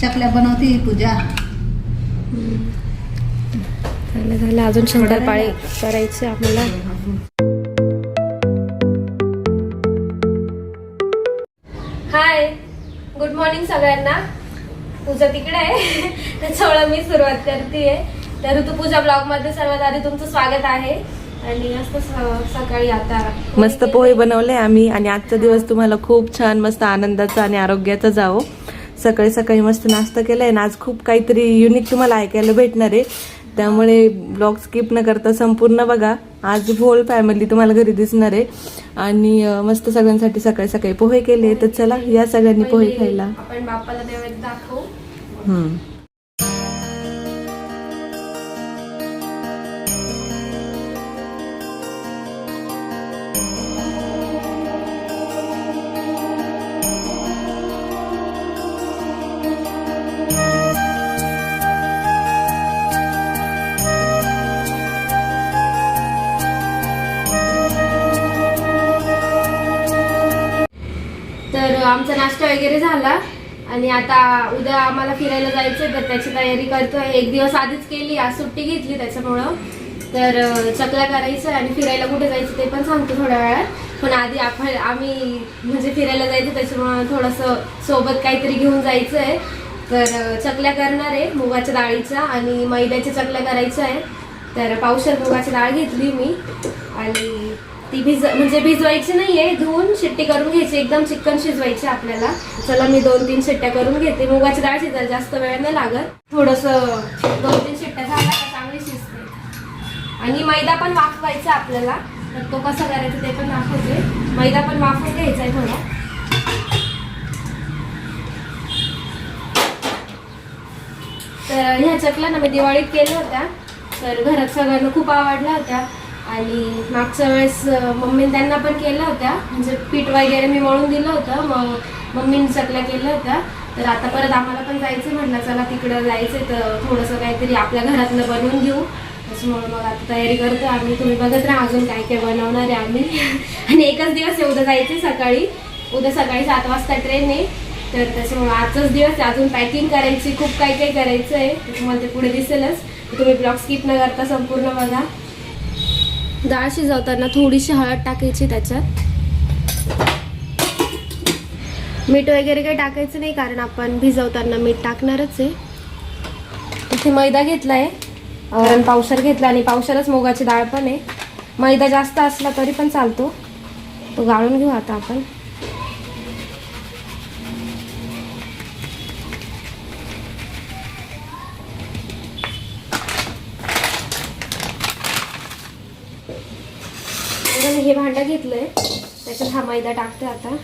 चकल्या बनवते ही पूजा. झालं झालं. अजून शंकरपाळी करायची आपल्याला. हाय गुड मॉर्निंग सगळ्यांना. पूजा तिकडे आहे. त्याच्यामुळे मी सुरुवात करते तर ऋतुपूजा ब्लॉगमध्ये सर्वात आधी तुमचं स्वागत आहे. आणि सकाळी आता मस्त पोहे बनवले आम्ही. आणि आजचा दिवस तुम्हाला खूप छान मस्त आनंदाचा आणि आरोग्याचा जावो. सकाळी सकाळी मस्त नाश्ता केलाय आणि आज खूप काहीतरी युनिक तुम्हाला ऐकायला भेटणार आहे. त्यामुळे ब्लॉग स्किप न करता संपूर्ण बघा. आज होल फॅमिली तुम्हाला घरी दिसणार आहे. आणि मस्त सगळ्यांसाठी सकाळी सकाळी पोहे केले. तर चला या सगळ्यांनी पोहे खायला. आपण देवात दाखवू. आमचा नाश्ता वगैरे झाला. आणि आता उद्या आम्हाला फिरायला जायचं तर त्याची तयारी करतोय. एक दिवस आधीच केली आज सुट्टी घेतली त्याच्यामुळं. तर चकला चकल्या करायचं आणि फिरायला कुठे जायचं ते पण सांगतो थोड्या वेळात. पण आधी आपण आम्ही म्हणजे फिरायला जायचं त्याच्यामुळं थोडंसं सोबत काहीतरी घेऊन जायचं आहे तर चकल्या करणार आहे मुगाच्या डाळीच्या आणि मैद्याच्या चकल्या करायच्या आहे. तर पावसात मुगाची डाळ घेतली मी. आणि ती भिज म्हणजे भिजवायची नाहीये धुवून शिट्टी करून घ्यायची एकदम चिकन शिजवायची आपल्याला. चला मी दोन तीन शिट्ट्या करून घेते. मुगाची डाळ शिजायला जास्त वेळ नाही लागत. थोडस दोन तीन शिट्ट्या झाल्या का चांगली शिजते. आणि मैदा पण वाफवायचा आपल्याला. तर तो कसा करायचा ते पण दाखवते. मैदा पण वाफवून घ्यायचा आहे थोडा. तर ह्या चकल्या ना मी दिवाळीत केल्या होत्या. तर घरात सगळ्यांना खूप आवडल्या होत्या. आणि मागच्या वेळेस मम्मीने त्यांना पण केलं होत्या म्हणजे पीठ वगैरे मी मळून दिलं होतं. मग मम्मीने चकल्या केल्या होत्या तर आता परत आम्हाला पण जायचं म्हटलं चला तिकडं जायचं तर थोडंसं काहीतरी आपल्या घरातलं बनवून घेऊ. त्याच्यामुळे मग आता तयारी करतो. आम्ही तुम्ही बघत राहा अजून काय काय बनवणार आहे आम्ही. आणि एकच दिवस आहे उद्या जायचे सकाळी. उद्या सकाळी सात वाजता ट्रेन आहे. तर त्याच्यामुळे आजचाच दिवस आहे. अजून पॅकिंग करायची खूप काही काही करायचं आहे तुम्हाला ते पुढे दिसेलच. तुम्ही ब्लॉग स्किप न करता संपूर्ण बघा. डाळ शिजवताना थोडीशी हळद टाकायची त्याच्यात. मीठ वगैरे काही टाकायचं नाही कारण आपण भिजवताना मीठ टाकणारच आहे. इथे मैदा घेतलाय. कारण पावशर घेतला आणि पावशरच मुगाची डाळ पण आहे. मैदा जास्त असला तरी पण चालतो. तो गाळून घेऊ आता आपण. हे भांडं घेतलंय. त्याच्यात हा मैदा टाकते आता.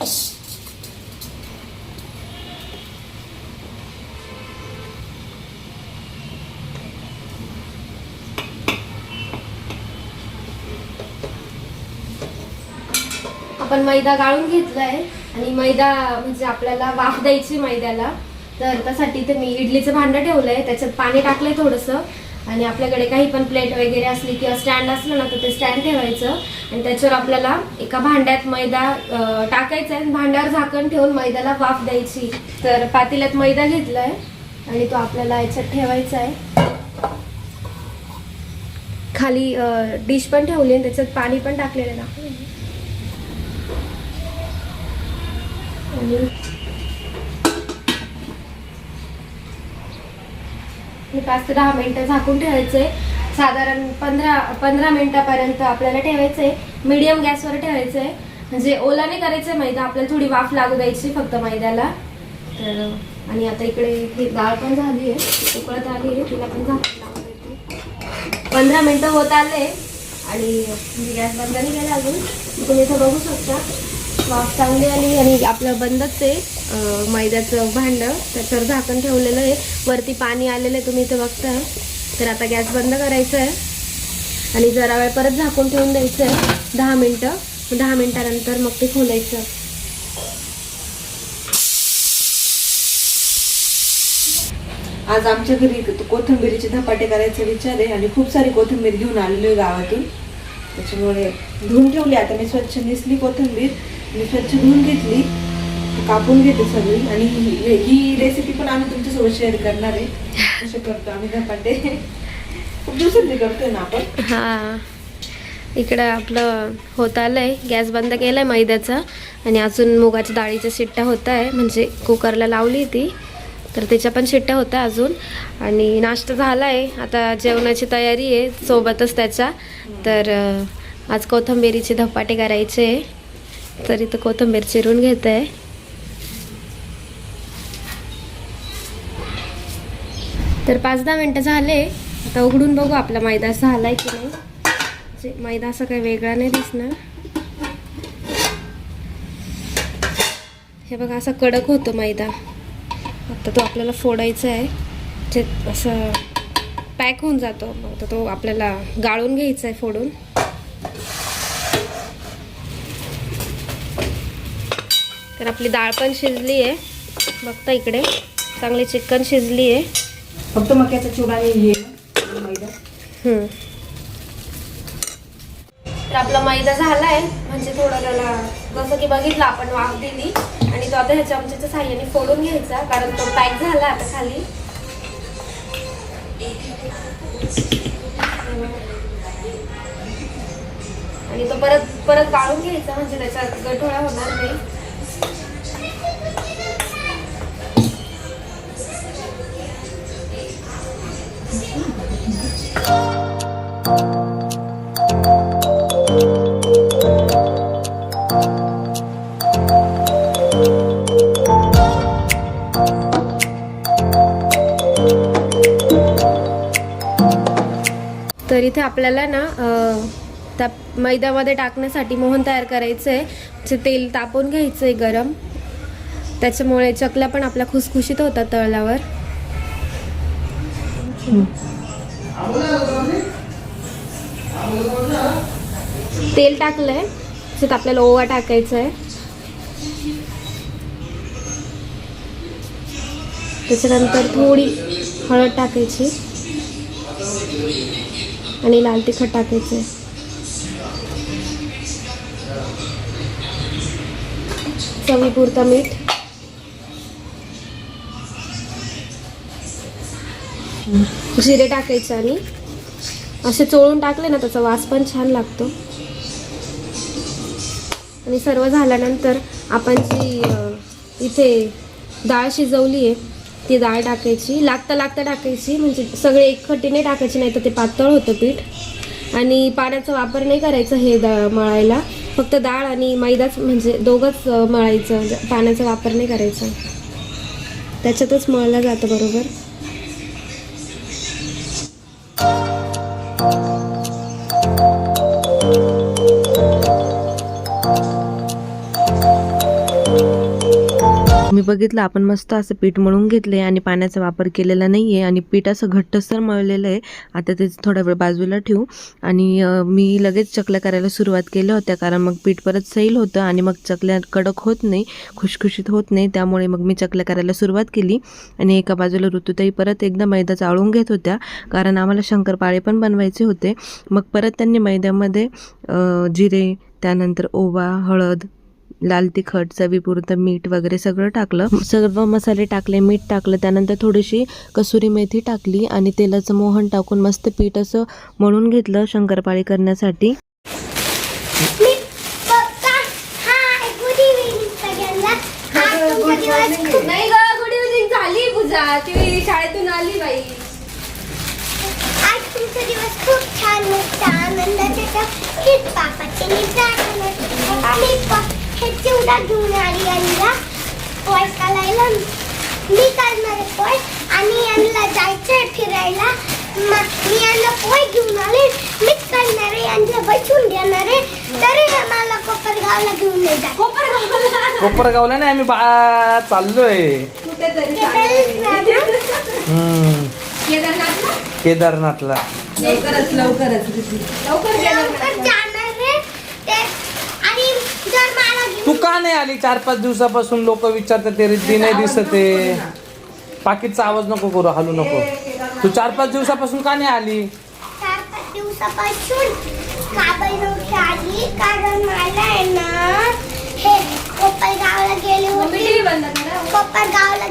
आपण मैदा गाळून घेतलाय आणि मैदा म्हणजे आपल्याला वाफ द्यायची मैद्याला. तर त्यासाठी ते मी इडलीचं भांडं ठेवलंय. त्याच्यात पाणी टाकलंय थोडंसं. आणि आपल्याकडे काही पण प्लेट वगैरे असली किंवा स्टँड असलं ना तर ते स्टँड ठेवायचं. आणि त्याच्यावर आपल्याला एका भांड्यात मैदा टाकायचा आहे. आणि भांड्यावर झाकण ठेवून मैद्याला वाफ द्यायची. तर पातेल्यात मैदा घेतलाय आणि तो आपल्याला याच्यात ठेवायचा आहे. खाली डिश पण ठेवली आणि त्याच्यात पाणी पण टाकलेलं आहे. ना. आणि आणि पाच ते दहा मिनिटं झाकून ठेवायचे. साधारण पंधरा पंधरा मिनिटापर्यंत आपल्याला ठेवायचे. मिडियम गॅसवर ठेवायचंय म्हणजे ओलाने करायचं आहे मैदा. आपल्याला थोडी वाफ लागू द्यायची फक्त मैद्याला. तर आणि आता इकडे ही डाळ पण झाली आहे. उकळत आली आहे. तिला पण झाकण पंधरा मिनिटं होत आले. आणि गॅस बंद नाही केला अजून. तुम्ही इथं बघू शकता. वाफ चांगली आली आणि आपलं बंदच आहे. मैद्याचं भांडं त्याच्यावर झाकण ठेवलेलं आहे. वरती पाणी आलेलं आहे तुम्ही इथं बघताय तर आता गॅस बंद करायचा आहे. आणि जरा वेळ परत झाकून ठेवून द्यायचं आहे. दहा मिनटं. दहा मिनटानंतर मग ते खोलायचं. आज आमच्या घरी कोथिंबिरीचे धपाटे करायचा विचार आहे आणि खूप सारी कोथिंबीर घेऊन आलेली आहे गावातून. त्याच्यामुळे धुवून ठेवली. आता मी स्वच्छ निसली कोथिंबीर. मी स्वच्छ धुवून घेतली. कापून घेते सगळी. आणि ही रेसिपी पण आम्ही तुमच्यासोबत शेअर करणार आहे. करतो आम्ही धपाटे खूप दिवसांनी करतोय ना आपण. हा. इकडं आपलं होत आलंय गॅस बंद केलाय मैद्याचा. आणि अजून मुगाच्या डाळीच्या शिट्ट्या होत आहे म्हणजे कुकरला लावली ती. तर त्याच्या पण शिट्ट्या होत्या अजून. आणि नाश्ता झाला आहे आता जेवणाची तयारी आहे सोबतच त्याच्या तर आज कोथंबीरीचे धपाटे करायचे आहे. तर इथं कोथिंबीर चिरून घेत. आहे तर पाच दहा मिनटं झाले. आता उघडून बघू आपला मैदा आहे की नाही. मैदा असा काही वेगळा नाही दिसणार. हे बघा असा कडक होतो मैदा. आता तो आपल्याला फोडायचा आहे. जे असं पॅक होऊन जातो. मग आता तो आपल्याला गाळून घ्यायचा आहे फोडून. तर आपली डाळ पण शिजली आहे. बघता इकडे. चांगली चिकन शिजली आहे. फक्त मक्याचा चिवडा हे मैदा. हम्म. तर आपला मैदा झालाय. म्हणजे थोडं त्याला जसं की बघितलं आपण वाफ दिली. आणि तो आता ह्या चमच्याच्या साह्याने फोडून घ्यायचा कारण तो पॅक झाला आता खाली. आणि तो परत परत गाळून घ्यायचा म्हणजे त्याच्यात गठोळा होणार नाही. तर इथे आपल्याला ना त्या मैद्यामध्ये टाकण्यासाठी मोहन तयार करायचं आहे तेल तापवून घ्यायचं आहे गरम. त्याच्यामुळे चकल्या पण आपल्या खुसखुशीत होतात तळल्यावर. तेल टाकलंय. त्याच्यात आपल्याला ओवा टाकायचा आहे. त्याच्यानंतर थोडी हळद टाकायची. आणि लाल तिखट टाकायचे चवीपुरता मीठ. जिरे टाकायचं आणि असे चोळून टाकले ना त्याचा वास पण छान लागतो. आणि सर्व झाल्यानंतर आपण जी इथे डाळ शिजवली आहे ती डाळ टाकायची. लागता लागता टाकायची म्हणजे सगळे एकखटीने टाकायची नाही तर ते पातळ होतं पीठ. आणि पाण्याचा वापर नाही करायचा हे द मळायला. फक्त डाळ आणि मैदाच म्हणजे दोघंच मळायचं. म्हणजे पाण्याचा वापर नाही करायचा. त्याच्यातच मळलं जातं बरोबर. मी बघितलं आपण मस्त असं पीठ मळून घेतलंय आणि पाण्याचा वापर केलेला नाही आहे आणि पीठ असं घट्टसर मळलेलं आहे. आता ते थोडा वेळ बाजूला ठेवू. आणि मी लगेच चकल्या करायला सुरुवात केल्या होत्या कारण मग पीठ परत सैल होतं आणि मग चकल्या कडक होत नाही खुशखुशीत होत नाही त्यामुळे मग मी चकल्या करायला सुरुवात केली. आणि एका बाजूला ऋतुताई परत एकदा मैदा चाळून घेत होत्या कारण आम्हाला शंकरपाळे पण बनवायचे होते. मग परत त्यांनी मैद्यामध्ये जिरे त्यानंतर ओवा हळद लाल तिखट चवीपुरतं मीठ वगैरे सगळं टाकलं. सर्व मसाले टाकले मीठ टाकलं. त्यानंतर थोडीशी कसुरी मेथी टाकली आणि तेलाचं मोहन टाकून मस्त पीठ असं मळून घेतलं शंकरपाळी करण्यासाठी. शाळेतून आली बाई. आज तुमचा दिवस खूप छान आनंदाचा मी हे चिवडा घेऊन आली यांना. पोय काढायला मी काढणार आहे पोय आणि यांना जायचंय फिरायला. म- मी यांना पोय घेऊन आले. मीच काढणार आहे. यांना बसून देणार आहे. तरी मला कोपरगावला घेऊन नाही जात कोपरगावला. नाही आम्ही बा चाललोय. कुठेतरी हम्म, केदारनाथला? केदारनाथला. लवकरच लवकरच. लवकर लवकर जाणार आहे ते आणि जर मला घेऊन तू का नाही आली? चार पाच दिवसापासून लोक विचारतात ते रिद्धी नाही दिसत आहे. पाकिटचा आवाज नको करू हलू नको. तू चार पाच दिवसापासून का नाही आली? चार पाच दिवसापासून काबल नव्हती आली? कारण मला आहे ना हे कोपर गावाला गेली होती.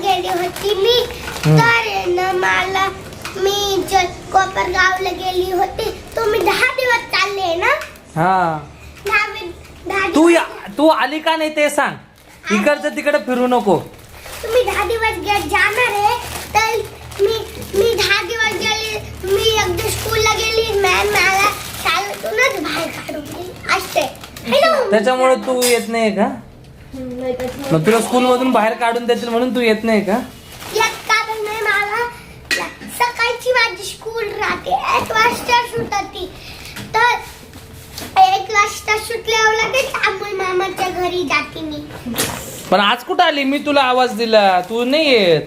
गेली होती मी. हम्म. तर आहे ना मला मी ज- कोपर गावाला गेली होती तुम्ही दहा दिवस चालले ना? हा. दहा वि- दहा तू दिवस या. तू आली का नाही ते सांग. इकडचं तिकडे फिरू नको. तुम्ही दहा दिवस गे जाणार आहे. तर मी मी दहा दिवस गेली मी एकदा स्कूलला गेली मॅम मला शाळेतूनच बाहेर काढून दिली असते? त्याच्यामुळे तू येत नाही का? मग तुला स्कूल मधून बाहेर काढून देतील म्हणून तू येत नाही का? एक कारण नाही मला? सकाळची माझी स्कूल राहते एक वाजता सुटती तर एक वाजता सुटल्यावर लगेच अमोल मामाच्या घरी जाते मी. पण आज कुठं आली? मी तुला आवाज दिला. तू नाही येत.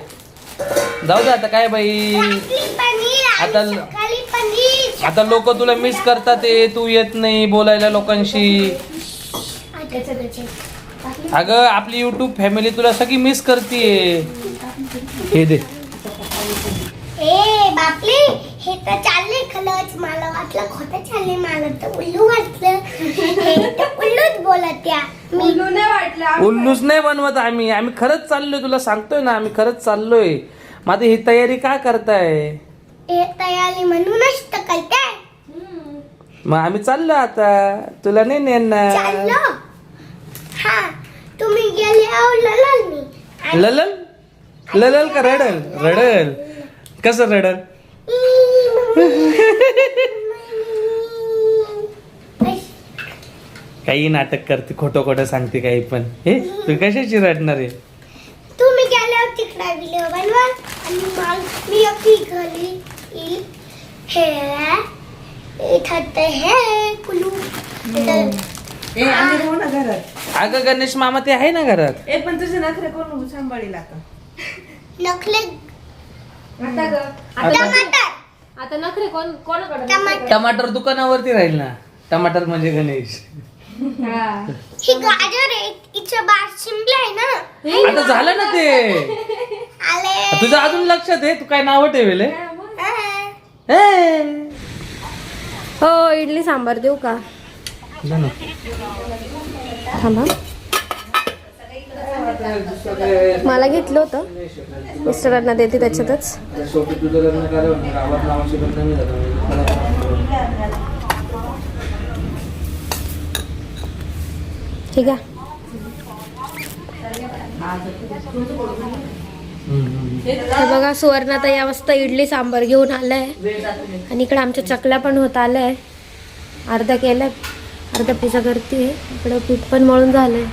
जाऊ दे आता काय बाई? रात्री पनीर आणि आता- सकाळी पनीर. आता लोक तुला मिस करतात ते तू येत नाही बोलायला लोकांशी. त्याचं त्याचं. अगं आपली युट्यूब फॅमिली तुला सगळी मिस करतीये. हे दे. ए बापले हे तर चालले खलच. मला वाटलं खोटं चालले मला तर उल्लू वाटलं. हे तर उल्लूच बोलत त्या उल्लूच नाही बनवत आम्ही. आम्ही खरंच चाललोय तुला सांगतोय ना आम्ही खरंच चाललोय. आता ही तयारी का करताय? हे तयारी म्हणूनच तर करताय. हम्म. मग आम्ही चाललो आता. तुला नाही नेणार. हा तुम्ही गेले मी. आणि- ललल? ललल का रडल? रडल. कसं रडल? काही नाटक करते खोटं खोटं सांगते काही पण. हे तू कशाची रडणार आहे? तुम्ही गेल्यावर तिकडा व्हिडिओ बनवा आणि मग मी अख्खी घरी येईल. हे इथं तर हे कुलू. इथं. ए आम्ही राहू ना घरात. अगं गणेश मामा ते आहे ना घरात? ए पण तुझे नखरे कोण सांभाळील आता? नखले आता ग आता टमाटर. आता नखरे कोण कोणाकडे टमाटर. टमाटर दुकानावरती राहील ना. टमाटर म्हणजे गणेश. हा. गाजर आहे. इथं बार शिमला आहे ना. आता झालं ना ते. आले. तुझं अजून लक्षात आहे? तू काय नाव ठेवेल? हे? हा. हे. हो इडली सांबार देऊ का? जा ना. थांबा. मला घेतलं होतं. मिस्टरांना देते त्याच्यातच. शेवटी तुझं लग्न करावं. गावात नावाची लग्न नाही झालं. ठीक आहे. हे बघा सुवर्णाताई या वाजता इडली सांबार घेऊन आलाय. आणि इकडे आमच्या चकल्या पण होत आलंय. अर्धा केलाय. अर्धा पिझ्झा करते. इकडं पीठ पण मळून झालंय.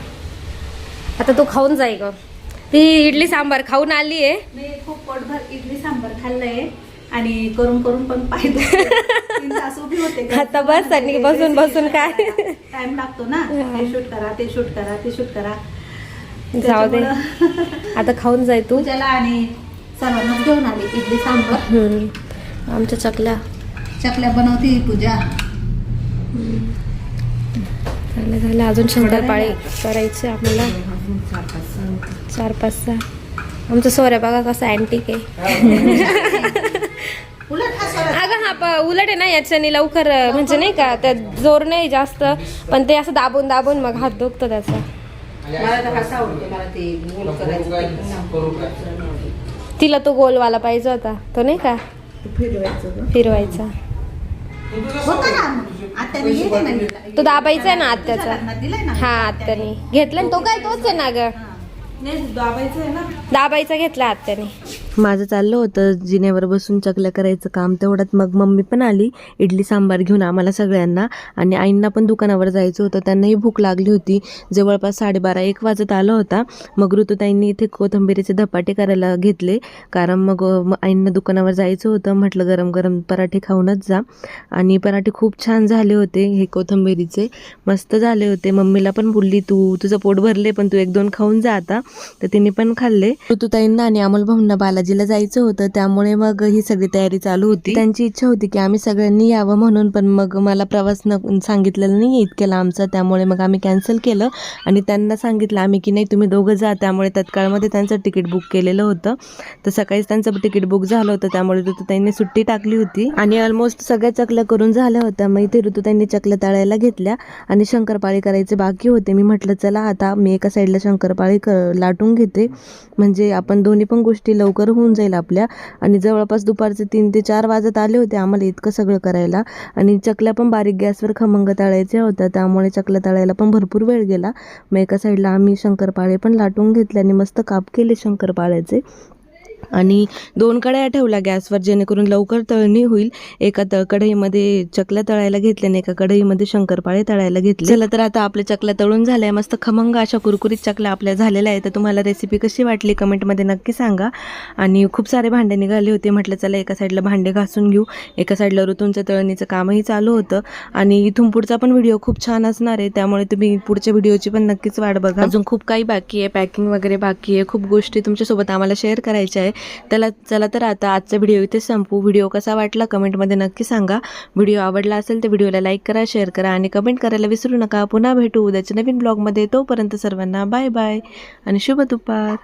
आता तू खाऊन जाय ग. ती इडली सांबार खाऊन आली आहे मी खूप पोटभर इडली सांबार खाल्लंय. आणि करून करून पण दुखते. तीन तास उभी होते आता बस आणि बसून बसून काय? टाइम लागतो ना हे. शूट करा ते शूट करा ते शूट करा. जाऊ दे. आता खाऊन जाय तू. पूजाला आणि सर्वांनाच घेऊन आली इडली सांबार. आमच्या चकल्या. चकल्या बनवते पूजा. झालं झालं. अजून शंकरपाळे करायचे आम्हाला. चार पाच सहा. आमचं सोऱ्या बघा कसं अँटिक आहे. हा. अगं हा प- उलट आहे ना याच्याने लवकर म्हणजे नाही का त्यात जोर नाही जास्त पण ते असं दाबून दाबून मग हात दुखतो त्याचा. तिला तो गोलवाला पाहिजे होता तो नाही का? फिरवायचं गं. फिरवायचा. होतं ना आत्याने गेले ना मी. तो दाबायचा आहे ना आत्याचा. हा आत्याने. घेतला ना तो काय तोच आहे ना ग? नाही दाबायचं आहे ना. दाबायचा घेतला आत्याने. माझं चाललं होतं. जिन्यावर बसून चकल्या करायचं काम तेवढ्यात मग मम्मी पण आली. इडली सांबार घेऊन आम्हाला सगळ्यांना. आणि आईंना पण दुकानावर जायचं होतं. त्यांनाही भूक लागली होती. जवळपास साडेबारा एक वाजत आला होता. मग ऋतुताईंनी इथे कोथंबिरीचे धपाटे करायला घेतले. कारण मग आईंना दुकानावर जायचं होतं. म्हटलं गरम गरम पराठे खाऊनच जा. आणि पराठे खूप छान झाले होते हे कोथंबिरीचे. मस्त झाले होते. मम्मीला पण बोलली तू तुझं पोट भरले पण तू एक दोन खाऊन जा आता. तर तिने पण खाल्ले. ऋतुताईंना आणि अमोल भाऊंना बाला बालाजीला जायचं होतं त्यामुळे मग ही सगळी तयारी चालू होती. त्यांची इच्छा होती की आम्ही सगळ्यांनी यावं म्हणून पण मग मला प्रवास न सांगितलेला नाही इतक्या लांबचा त्यामुळे मग आम्ही कॅन्सल केलं. आणि त्यांना सांगितलं आम्ही की नाही तुम्ही दोघं जा. त्यामुळे तत्काळमध्ये त्यांचं तिकीट बुक केलेलं होतं. तर सकाळीच त्यांचं तिकीट बुक झालं होतं त्यामुळे ऋतुताईंनी सुट्टी टाकली होती. आणि ऑलमोस्ट सगळ्या चकल्या करून झाल्या होत्या मग इथे ऋतुताईंनी चकल्या तळायला घेतल्या आणि शंकरपाळी करायचे बाकी होते. मी म्हटलं चला आता मी एका साईडला शंकरपाळी क लाटून घेते. म्हणजे आपण दोन्ही पण गोष्टी लवकर होऊन जाईल आपल्या. आणि जवळपास दुपारचे तीन ते चार वाजत आले होते आम्हाला इतकं सगळं करायला. आणि चकल्या पण बारीक गॅसवर खमंग तळायच्या होत्या. त्यामुळे चकल्या तळायला पण भरपूर वेळ गेला. मग एका साईडला आम्ही शंकरपाळे पण लाटून घेतले आणि मस्त काप केले शंकरपाळ्याचे. आणि दोन कढया ठेवल्या गॅसवर जेणेकरून लवकर तळणी होईल. एका तळ कढईमध्ये चकल्या तळायला घेतल्या आणि एका कढईमध्ये शंकरपाळे तळायला घेतले. चला तर आता आपल्या चकल्या तळून झाल्या. मस्त खमंग अशा कुरकुरीत चकल्या आपल्या झालेल्या आहेत. तर तुम्हाला रेसिपी कशी वाटली कमेंटमध्ये नक्की सांगा. आणि खूप सारे भांडे निघाले होते. म्हटलं चला एका साईडला भांडे घासून घेऊ. एका साईडला ऋतूंचं तळणीचं कामही चालू होतं. आणि इथून पुढचा पण व्हिडिओ खूप छान असणार आहे. त्यामुळे तुम्ही पुढच्या व्हिडिओची पण नक्कीच वाट बघा. अजून खूप काही बाकी आहे. पॅकिंग वगैरे बाकी आहे. खूप गोष्टी तुमच्यासोबत आम्हाला शेअर करायच्या आहे. त्याला चला तर आता आजचा व्हिडिओ इथे संपू. व्हिडिओ कसा वाटला कमेंटमध्ये नक्की सांगा. व्हिडिओ आवडला असेल तर व्हिडिओला लाईक करा शेअर करा आणि कमेंट करायला विसरू नका. पुन्हा भेटू उद्याच्या नवीन ब्लॉगमध्ये. तोपर्यंत सर्वांना बाय बाय आणि शुभ दुपार.